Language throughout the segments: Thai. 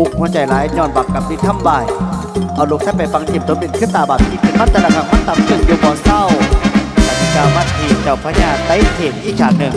อุกหัวใจร้ายย้อนบักกับดินทำบ่าย เอาลูกแท้ไปฟังทีมตัวเป็นขึ้นตาบาดที่เป็นมัตตะลังมัตต่ำตึงอยู่บ่อเศร้ากติกามัดทีเจ้าพญาไต้เทนอีกฉากหนึ่ง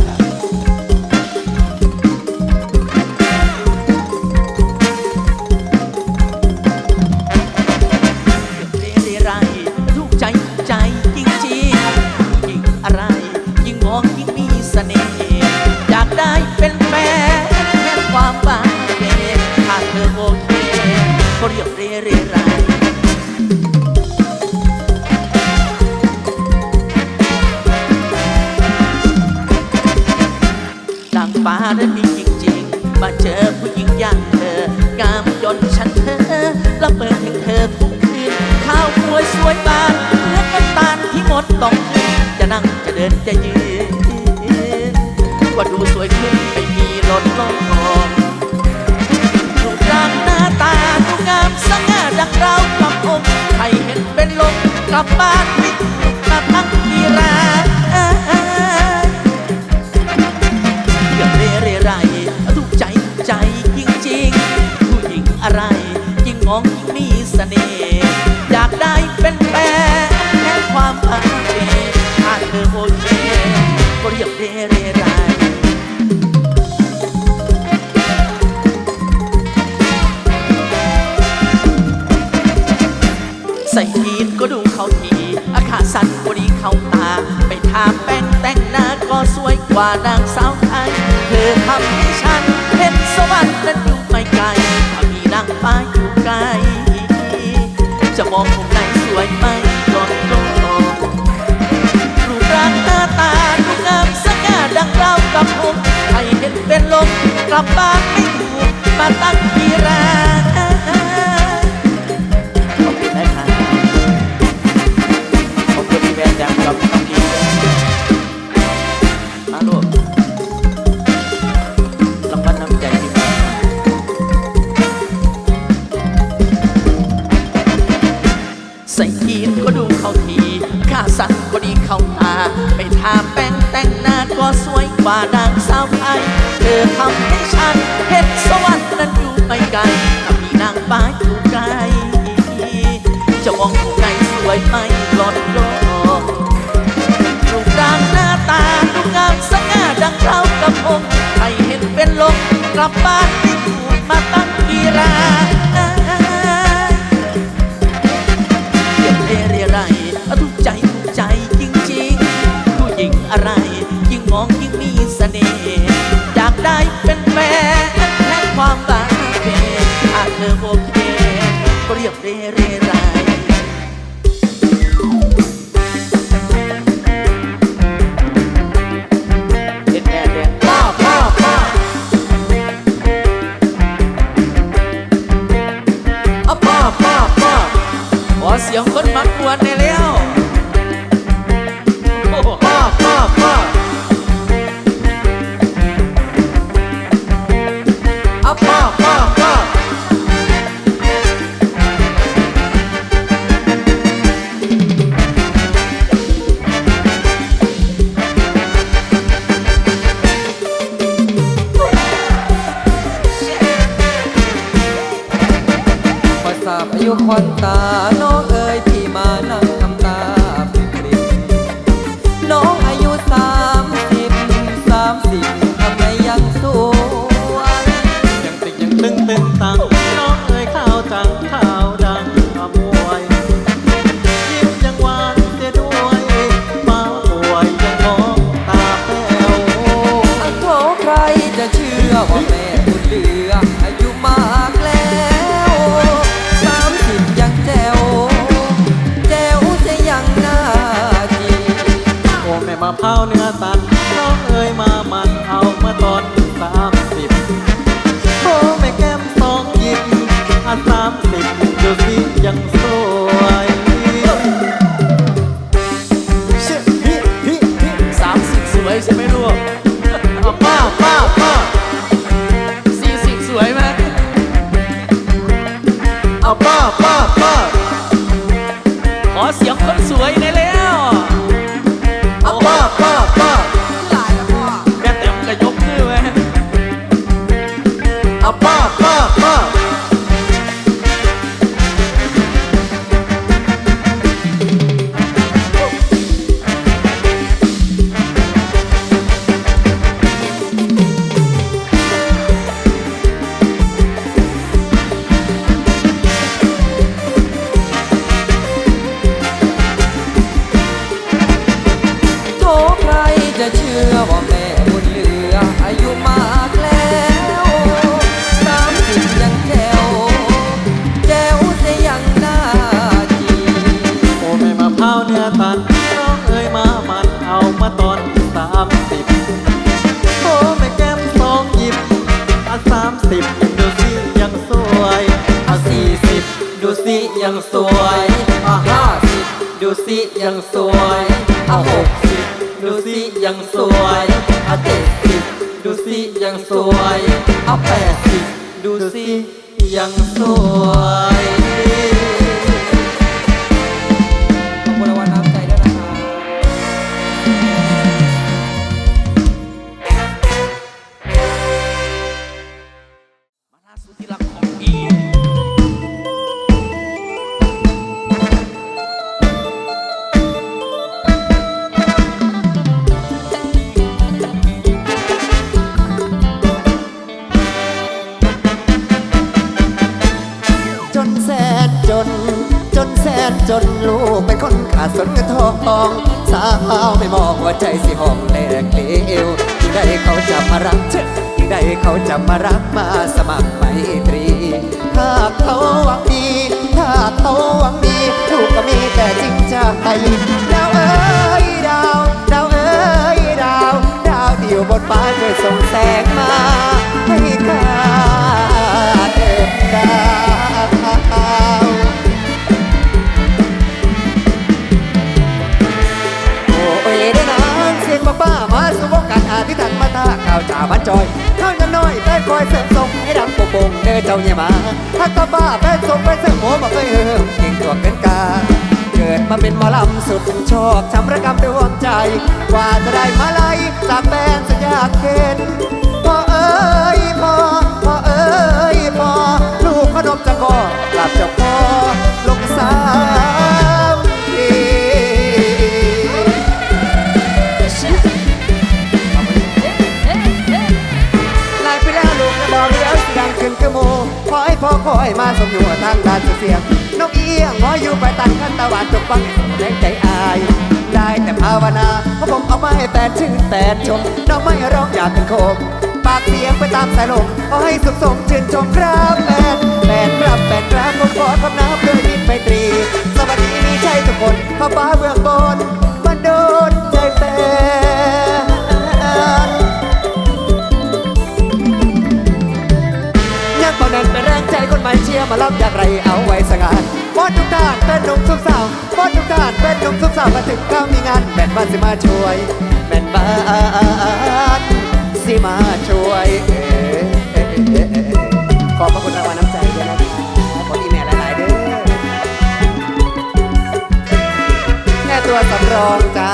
จะยืนก็ดูสวยขึ้นไม่มีลดลงรูปร่างหน้าตาดูงามสง่าดังเรากำองใครเห็นเป็นลมกลับบ้านไม่ถูกมาทั้งทีราอย่าเรเรไรถูกใจใจจริงๆผู้หญิงอะไรยิ่งมองยิ่งมีเสน่ห์อยากได้เป็นแฟนแค่ความพัก ยกเรเรไรใส่ยีนก็ดูเขาที อาขาสั้นก็ดีเข้าตา ไปทาแป้งแต่งหน้าก็สวยกว่านางสาวไทย เธอทำให้ฉันเห็นสวรรค์นั้นอยู่ไม่ไกล ถ้ามีนางฟ้าอยู่ใกล้จะมองมุมไหนสวยไหม กลั ไม่ถ้ามีนางฟ้าอยู่ใกล้จะมองผู้ใดสวยไม่ลอดลงรูปร่างหน้าตาดูงามสง่าดังเรากับองค์ใครเห็นเป็นลมกลับบ้านไม่ถูกมาตั้งกีราเรียกเรเรไรถูกใจถูกใจจริงๆผู้หญิงอะไร ยิ่งมองยิ่งมีเสน่ห์อยากได้เป็นแฟน อ พอทราบอายุคนตาน้องเอ ยังสวยอะห้าสิบดูสิยังสวยอะหกสิบดูสิยังสวยอะเจ็ดสิบดูสิยังสวยอะแปดสิบดูสิยังสวย องสาวไม่มองว่าใจสิห้องแหลกเลวยิ่งได้เขาจะมารักเชอยิ่งได้เขาจะมารักมาสมัครไมตรี ถ้าเขาหวังดี ถ้าเขาหวังดีลูกก็มีแต่จริงใจดาวเอ้ยดาวดาวเอ้ยดาว ดาวที่อยู่บนฟ้าช่วยส่งแสงมาให้ข้า ปงเด้อเจ้าเนี่ยมาถ้าก็บ้าแป้นทรงไปเสกหัวมาเคยเฮิมเก่งตัวเกินกา เกิดมาเป็นหมอลำสุดชอบทำระกำดวงใจ กว่าจะได้มาไล่จากแฟนสัญญาเข็นพ่อเอ้ยพ่อพ่อเอ้ยพ่อลูกขนมจะก่อกลับจะพ่อลงสา อยมาสมอยู่ทางด้านเสียงนกเอี้ยงหออยู่ไปตันขั้นตะวันจบฟังแรงใจอาย ได้แต่ภาวนาเพราะผมเอามาให้แปดชื่นแปดชมน้องไม่ร้องอยากเป็นโคมปากเสียงไปตามสายลมขอให้สุขสมชื่นชมครับแฟนแฟนครับแฟนครับผมขอคำนับด้วยมิตรไมตรี สวัสดีมีใจทุกคนข้าฟ้าเบื้องบนมันโดนใจแฟนยังพอนั้นเป็นแรงใจคนใหม่ ยมารับอย่างไรเอาไว้สงานบอสทุกท่านเป็นหนุ่มสุขสาวบอสทุกท่านเป็นหนุ่มสุขสาวมาถึงข้าวมีงานแม่นบ้านสิมาช่วยแม่นบ้านสิมาช่วยขอบพระคุณรางวัลน้ำใจด้วยนะครับขออีแม่หลายๆเด้อแค่ตัวสำรองจ้า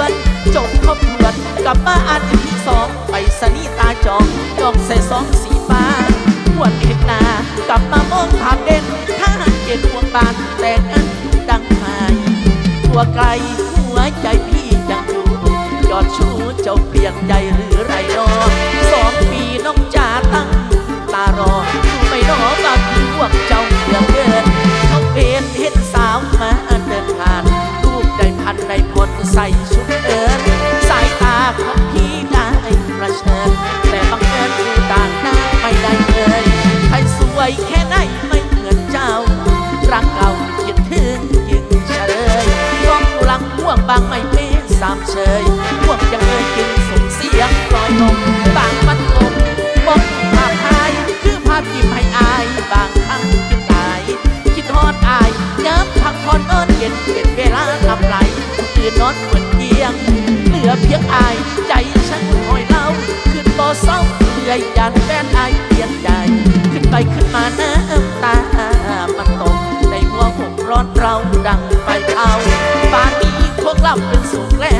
ือนจบคบเพื่อนกับป้าอ่านอีพีสองไปสนีตาจองจองใส่สองสีฟ้าหวดเห็นนากลับมามองผาเด่นถ้าเห็นหับานแต่นั้นดังหายตัวไกลหัวใจพี่ยังอยู่ยอดชูเจ้าเปลี่ยนใจหรือไรนอสองปีน้องจ่าตั้งตารอรู้ไม่นอว่บพี่วกเจ้าเดือนเดินเขาเป็นเห็นสาวมาเดินผ่านลูกได้พันในมนใส่ นอนเหมือนเพียง เหลือเพียงอาย ใจฉันหอยเล่าขึ้นบ่อซ้อมเหนื่อยยานแฟนอายเพียงใจ ขึ้นไปขึ้นมาน้ำตา มันตกในหัวผมร้อนเราดังไฟเผาป่านนี้พวกเราเป็นสุขแล้ว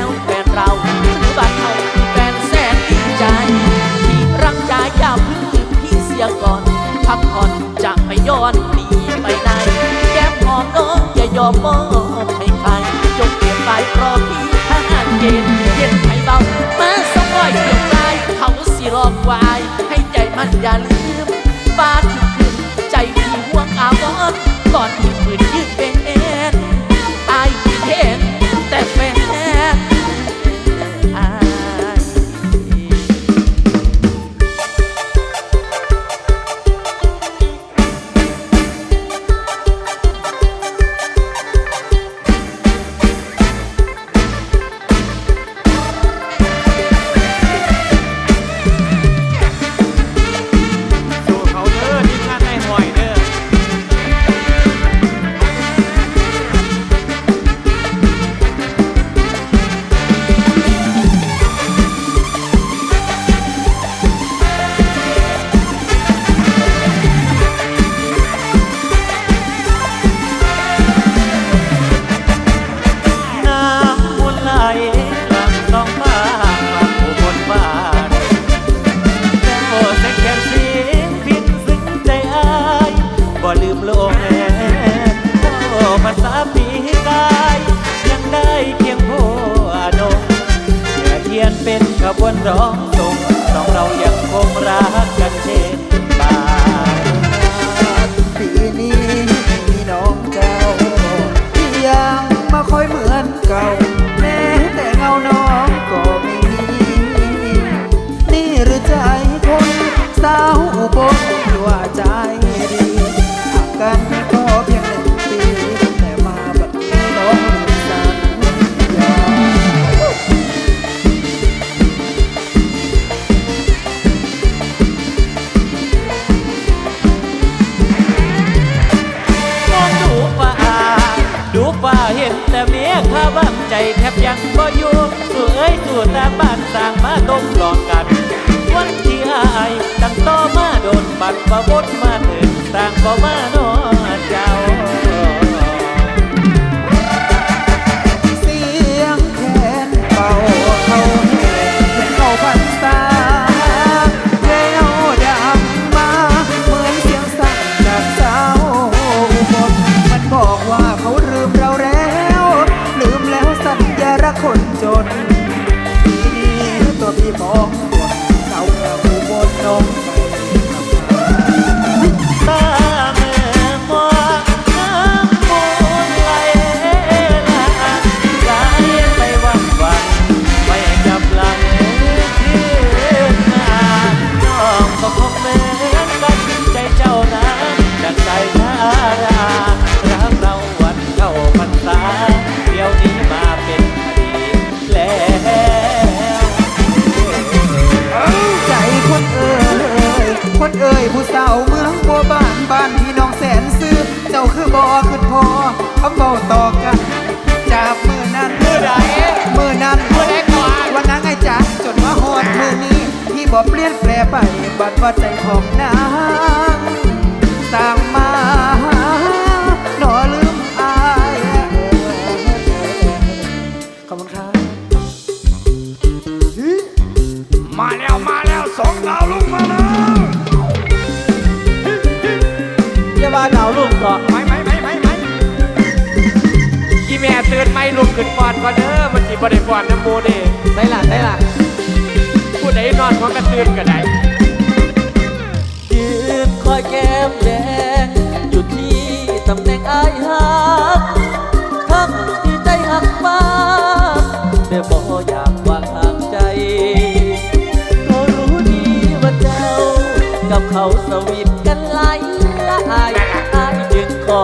等 ดว่าใจของนางสร้างมาหนอลืมอายขอบคุณครับมาแล้วมาแล้วสองดาวลุกมาแล้วอย่าว่าดาวลูกก่อนไม่ไม่ไม่ไม่ไม่กีแม่ตื่นไม่ลุกขึ้นฟอนก่อนเด้อมันสิบ่ได้ฟอนน้ำมูเด้ได้ล่ะได้ล่ะผู้ใดนอนมันก็ตื่นก็ได้ นคอยแก้มแดงอยู่ที่ตำแหน่งอายหักทั้งที่ใจหักมากแต่บ่อยากวางห่างใจ ก็รู้ดีว่าเจ้า กับเขาสวีทกันหลายละอายอายจึงขอ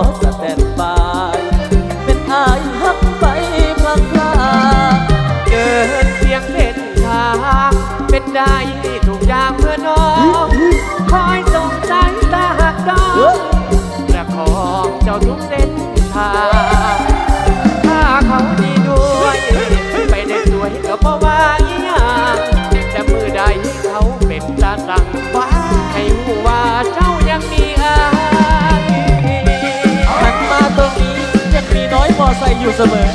อยู่เสมอ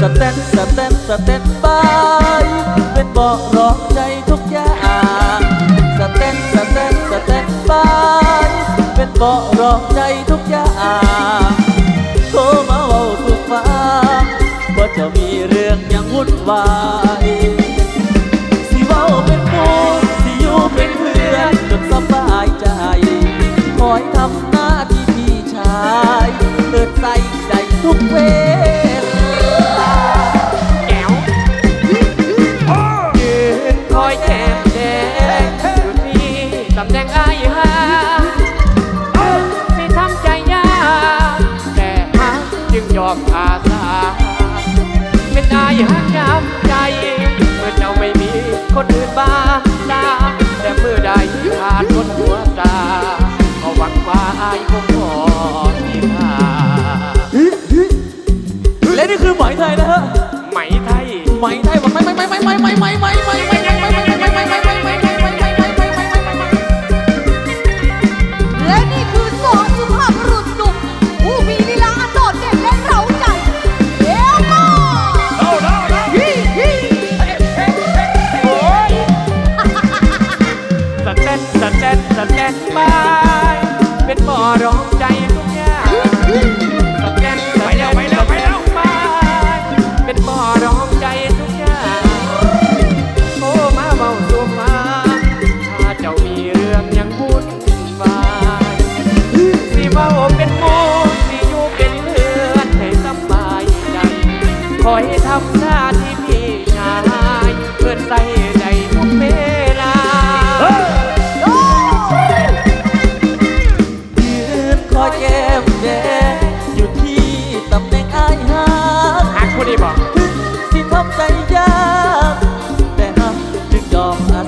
สเต้นสเต้นสเต้นบายเป็นเบาะรองใจทุกอย่างสเต้นสเต้นสเต้นบายเป็นเบาะรองใจทุกอย่างโทรมาเว้าสุดฟ้าว่าจะมีเรื่องอยังวุ่นวายสิเว้าเป็นมูสิอยู่เป็นเพื่อนจนสบายใจ คอยทำหน้าที่พี่ชายเปิดใจใจ ทุกเวลาแก้วยืนคอยแจมแดงอยู่ที่ตำแหน่งอายหาไม่ทำใจยากแต่ฮักจึงยอมอาสาเป็นอายฮักยา my, my, my.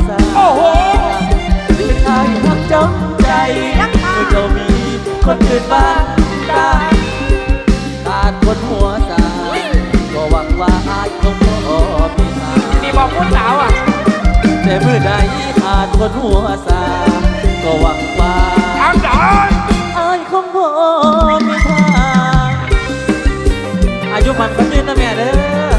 สาโอ้โหที่ทางทักจงใจไม่เจ้ามีคนอื่นบ้างตาขาคนหัวสาก็หวังว่าอายคงพอมีทางมีบอกพูดสาวอะ แต่เมื่อใดขาดคนหัวสาก็หวังว่าทำจอ้อายคงพอมีทางอายุมันก็ยืนนะแม่เด้อ